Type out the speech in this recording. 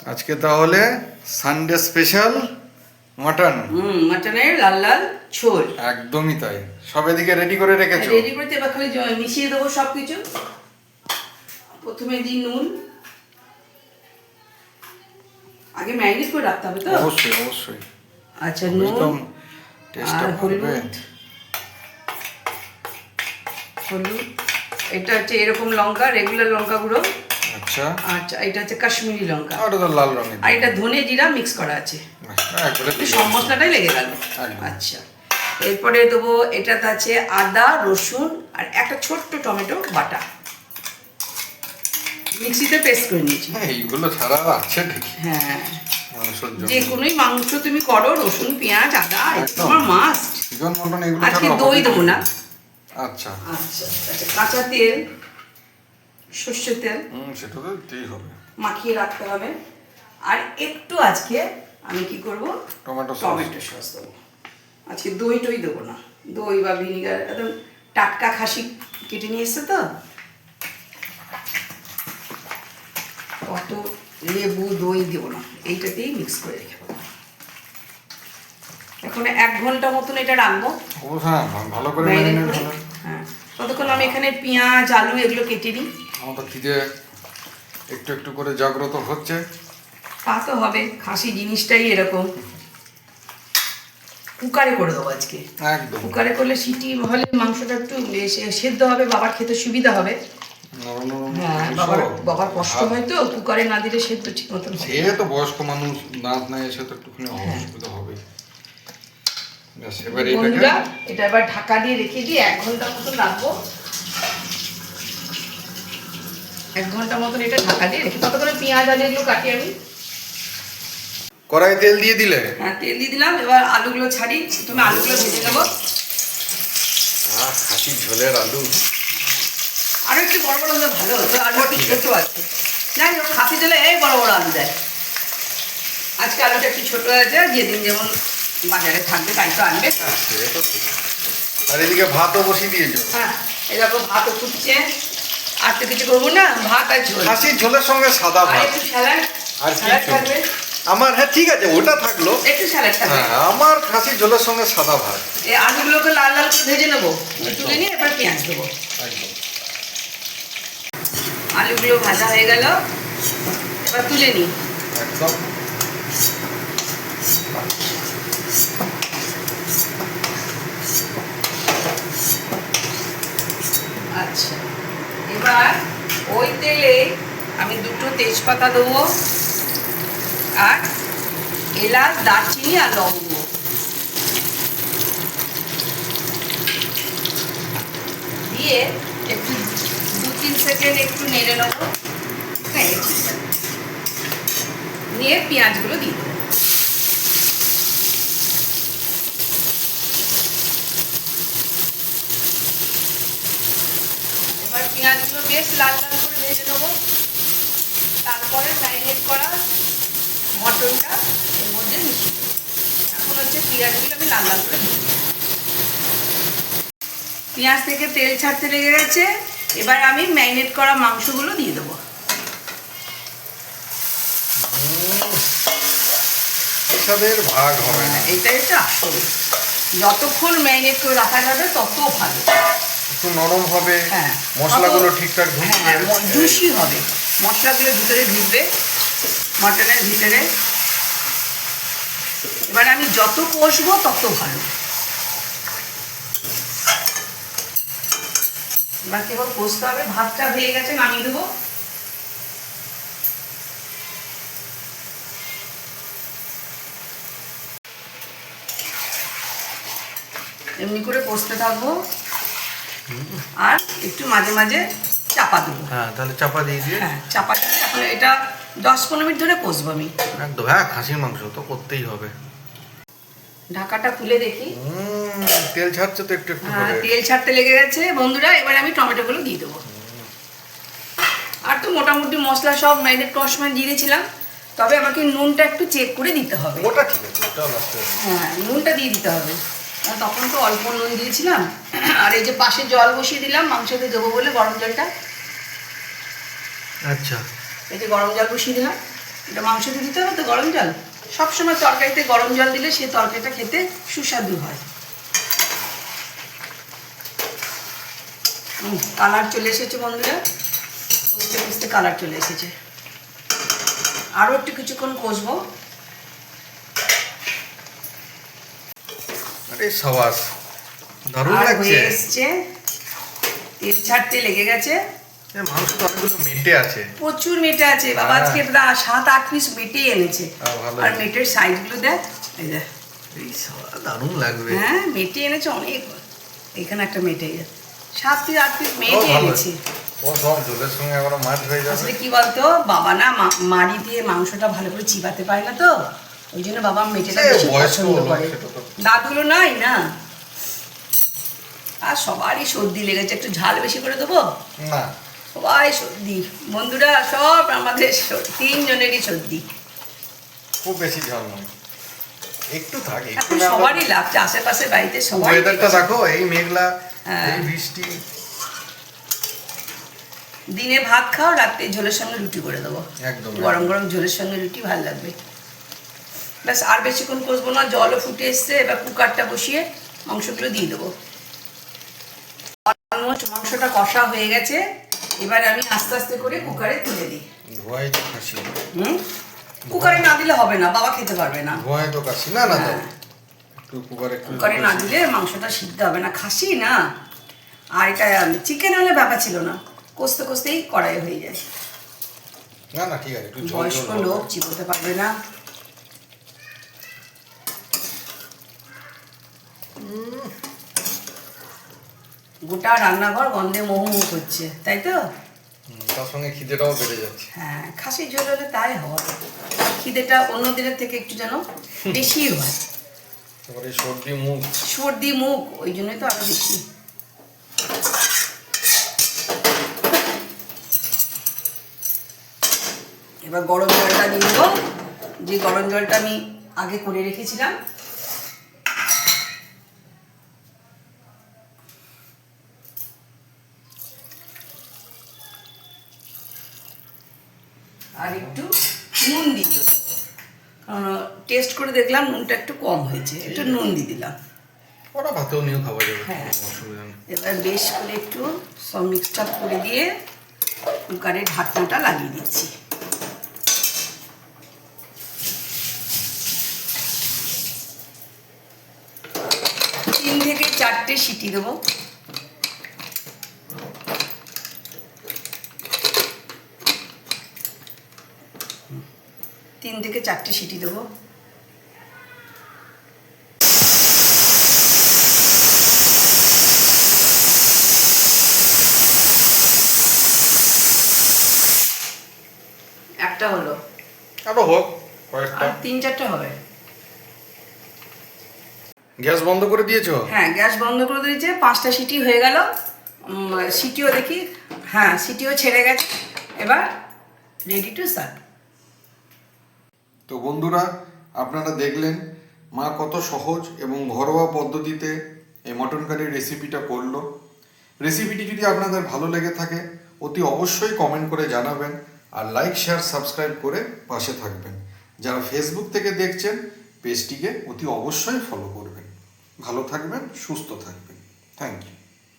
আজকে তাহলে Sunday special mutton হুম মাটনের লাল লাল ঝোল। একদমই তাই। সব এদিকে রেডি করে রেখেছো? রেডি করতে এবার খালি মিশিয়ে দেবো সব কিছু প্রথমে দিই নুন। আগে ম্যারিনেট করে রাখতে হবে তো? অবশ্যই অবশ্যই। আচ্ছা একদম নুন টেস্টটা আর করবে হলুদ। হলুদ। এটা হচ্ছে এরকম লঙ্কা রেগুলার লঙ্কা গুঁড়ো। আচ্ছা। আচ্ছা এটা হচ্ছে কাশ্মীরি লঙ্কা। আর ওটা তো লাল রঙের। আর এটা ধনে জিরা মিক্স করা আছে। সব মশলাটাই লেগে গেল। আচ্ছা এরপরে দেবো এটাতে আছে আদা রসুন আর একটা ছোট্ট টমেটো বাটা। মিক্সিতে পেস্ট করে নিয়েছি। হ্যাঁ, এইগুলো ছাড়া আছে হ্যাঁ। যে কোনোই মাংস তুমি করো রসুন পেঁয়াজ আদা তোমার মাস্ট আজকে দই দেবো না। আচ্ছা। আচ্ছা আচ্ছা কাঁচা তেল সর্ষের তেল। সেটা তো দিতেই হবে। মাখিয়ে রাখতে হবে। আর একটু আজকে আমি কি করব? টমেটো টমেটো সস দেবো। আজকে দই টই দেবো না। দই বা ভিনিগার একদম টাটকা খাসি কেটে নিয়ে এসছে তো। অত লেবু দই দেবো না। এইটাতেই মিক্স করে রেখে দেবো। এখন এক ঘণ্টা মতন এটা রাখব। হ্যাঁ ভালো করে হ্যাঁ। ততক্ষণ আমি এখানে পেঁয়াজ আলু এগুলো কেটে নিই আমার খিদে একটু একটু করে জাগ্রত হচ্ছে। তা তো হবে খাসি জিনিসটাই এরকম। কুকারে করে দেবো আজকে। একদম। কুকারে করলে সিটি হলে মাংসটা একটু সে- সেদ্ধ হবে বাবার খেতে সুবিধা হবে। হ্যাঁ বাবার বাবার কষ্ট হয় তো কুকারে না দিলে সেদ্ধ ঠিক মতন সে তো বয়স্ক মানুষ দাঁত নাই এসে তো একটুখানি অসুবিধা হবে। বন্ধুরা এটা এবার ঢাকা দিয়ে রেখে দিয়ে এক ঘণ্টা মতন রাখব। এক ঘণ্টা মতন এটা ঢাকা দিয়ে রেখে ততক্ষণে পেঁয়াজ আলু এগুলো কাটি আমি। কড়াই তেল দিয়ে দিলে? হ্যাঁ তেল দিয়ে দিলাম। এবার আলুগুলো ছাড়ি। তুমি আলুগুলো ভেজে নেব। আহ খাসি ঝোলের আলু। আরও একটু বড় বড় হলে ভালো হতো। আলু একটু ছোট আছে। যাই খাসি এই বড় বড় আলু দেয়। আজকে আলুটা একটু ছোট আছে যেদিন যেমন বাজারে থাকবে তাই তো আনবে সে তো ঠিক। আর এদিকে ভাতও বসিয়ে দিয়েছ। হ্যাঁ এরকম ভাতও ফুটছে। আর তো কিছু করব না ভাত আর ঝোল। খাসির ঝোলের সঙ্গে সাদা ভাত। একটু স্যালাড। আর স্যালাড থাকবে। আমার হ্যাঁ ঠিক আছে ওটা থাকল। একটু স্যালাড থাকবে। হ্যাঁ আমার খাসির ঝোলের সঙ্গে সাদা ভাত। এই আলুগুলোকে লাল লাল করে ভেজে নেব। তুলে নিয়ে এবার পেঁয়াজ দেবো। আলুগুলো ভাজা হয়ে গেল। এবার তুলে নিই। একদম আচ্ছা এবার ওই তেলে আমি দুটো তেজপাতা দেবো আর এলাচ, দারচিনি আর লবঙ্গ। দিয়ে একটু দু তিন সেকেন্ড একটু নেড়ে নেব। নিয়ে পেঁয়াজগুলো দিয়ে দেবো এবার পেঁয়াজগুলো বেশ লাল লাল করে ভেজে নেব। তারপরে ম্যারিনেট করা মটনটা এর মধ্যে মিশিয়ে এখন হচ্ছে পেঁয়াজগুলো আমি লাল লাল করে পেঁয়াজ থেকে তেল ছাড়তে লেগে গেছে। এবার আমি ম্যারিনেট করা মাংসগুলো দিয়ে দেবো। এসবের ভাগ হবে না। এইটাই তো আসল। যতক্ষণ ম্যারিনেট করে রাখা যাবে তত ভালো। একটু নরম হবে হ্যাঁ। মশলাগুলো ঠিকঠাক ঢুকবে। হ্যাঁ জুসি হবে। মশলাগুলো ভিতরে ঢুকবে মটনের ভিতরে। এবার আমি যত কষবো তত ভালো। এবার কেবল কষতে হবে? ভাতটা হয়ে গেছে নামিয়ে দেবো। এমনি করে কষতে থাকব। আর একটু মাঝে মাঝে চাপা দেবো। হ্যাঁ তাহলে চাপা দিয়ে দিয়ে? হ্যাঁ চাপা দিয়ে এখন এটা দশ পনেরো মিনিট ধরে কষবো আমি। একদম হ্যাঁ খাসির মাংস তো করতেই হবে। ঢাকাটা খুলে দেখি। তেল ছাড়ছে তো একটু একটু হ্যাঁ তেল ছাড়তে লেগে গেছে। বন্ধুরা এবার আমি টমেটোগুলো দিয়ে দেবো। আর তো মোটামুটি মশলা সব ম্যারিনেট করার সময় দিয়ে দিয়েছিলাম। তবে আমাকে নুনটা একটু চেক করে দিতে হবে। ওটা ঠিক আছে হ্যাঁ নুনটা দিয়ে দিতে হবে। তখন তো অল্প নুন দিয়েছিলাম। আর এই যে পাশে জল বসিয়ে দিলাম মাংসতে দেবো বলে গরম জলটা। আচ্ছা। এই যে গরম জল বসিয়ে দিলাম। এটা মাংসতে দিতে হবে তো গরম জল? সবসময় তরকারিতে গরম জল দিলে সেই তরকারিটা খেতে সুস্বাদু হয়। কালার চলে এসেছে বন্ধুরা। বুঝতে বুঝতে কালার চলে এসেছে। আরও একটু কিছুক্ষণ কষবো। আরে সাবাস দারুণ লাগছে। এসছে। তেল ছাড়তে লেগে গেছে। মাংস তো অনেকগুলো মেটে আছে। প্রচুর মেটে আছে। বাবা হ্যাঁ। আজকে সাত আট পিস মেটে এনেছে। আর মেটের দেখ এই দেখ। দারুণ লাগবে। হ্যাঁ মেটে এনেছে অনেক। এখানে একটা মেটে গেছে। সাত পিস আট পিস মেটে এনেছে। ও সব জলের সঙ্গে আবার মাছ হয়ে যাবে। আসলে কি বলতো বাবা না মাড়ি দিয়ে মাংসটা ভালো করে চিবাতে পারে না তো। ওই জন্য বাবা বেশি পছন্দ করে। দাঁতগুলো নাই না। আর সবারই সর্দি লেগেছে একটু ঝাল বেশি করে দেবো? না। সবাই সর্দি। বন্ধুরা সব আমাদের তিনজনেরই সর্দি। খুব বেশি ঝাল নয়। একটু থাক এখন সবারই লাগছে আশেপাশে বাড়িতে সবাই ওয়েদারটা দেখো এই মেঘলা হ্যাঁ। এই বৃষ্টি। দিনে ভাত খাও রাত্রে ঝোলের সঙ্গে রুটি করে দেবো। একদম। গরম গরম ঝোলের সঙ্গে রুটি ভালো লাগবে। ব্যাস আর বেশিক্ষণ কষবো না জলও ফুটে এসছে এবার কুকারটা বসিয়ে মাংসগুলো দিয়ে দেবো। অলমোস্ট মাংসটা কষা হয়ে গেছে এবার আমি আস্তে আস্তে করে কুকারে তুলে দিই। হুম? কুকারে না দিলে হবে না বাবা খেতে পারবে না। হ্যাঁ। কুকারে না দিলে মাংসটা সিদ্ধ হবে না খাসি না। আর এটা চিকেন হলে ব্যাপার ছিল না কষতে কষতেই কড়াই হয়ে যায়। না না ঠিক আছে বয়স্ক লোক চিবোতে পারবে না। গোটা রান্নাঘর গন্ধে মোহো মুখ হচ্ছে তাই তো? তার সঙ্গে খিদেটাও বেড়ে যাচ্ছে। হ্যাঁ খাসি ঝোল হলে তাই হবে খিদেটা অন্য দিনের থেকে একটু যেন বেশি হয়। তারপরে সর্দি মুখ। সর্দি মুখ ওই জন্যই তো আরও বেশি। এবার গরম জলটা দিয়ে যে গরম জলটা আমি আগে করে রেখেছিলাম আর একটু নুন দিয়ে দেবো টেস্ট করে দেখলাম নুনটা একটু কম হয়েছে একটু নুন দিয়ে দিলাম। ওরা ভাতেও নিয়েও খাওয়া যাবে হ্যাঁ। এবার বেশ করে একটু সব মিক্সড আপ করে দিয়ে কুকারে ঢাকনাটা লাগিয়ে দিচ্ছি। তিন থেকে চারটে সিটি দেবো। তিন থেকে চারটে সিটি দেবো। একটা হলো। আরও হোক আর তিন চারটে হবে। গ্যাস বন্ধ করে দিয়েছ? হ্যাঁ গ্যাস বন্ধ করে দিয়েছে পাঁচটা সিটি হয়ে গেল। সিটিও দেখি হ্যাঁ সিটিও ছেড়ে গেছে। এবার রেডি টু সার্ভ তো বন্ধুরা, আপনারা দেখলেন মা কত সহজ এবং ঘরোয়া পদ্ধতিতে এই মটন কারির রেসিপিটা করল। রেসিপিটি যদি আপনাদের ভালো লেগে থাকে, অতি অবশ্যই কমেন্ট করে জানাবেন আর লাইক শেয়ার সাবস্ক্রাইব করে পাশে থাকবেন। যারা ফেসবুক থেকে দেখছেন পেজটিকে অতি অবশ্যই ফলো করবেন। ভালো থাকবেন, সুস্থ থাকবেন। Thank you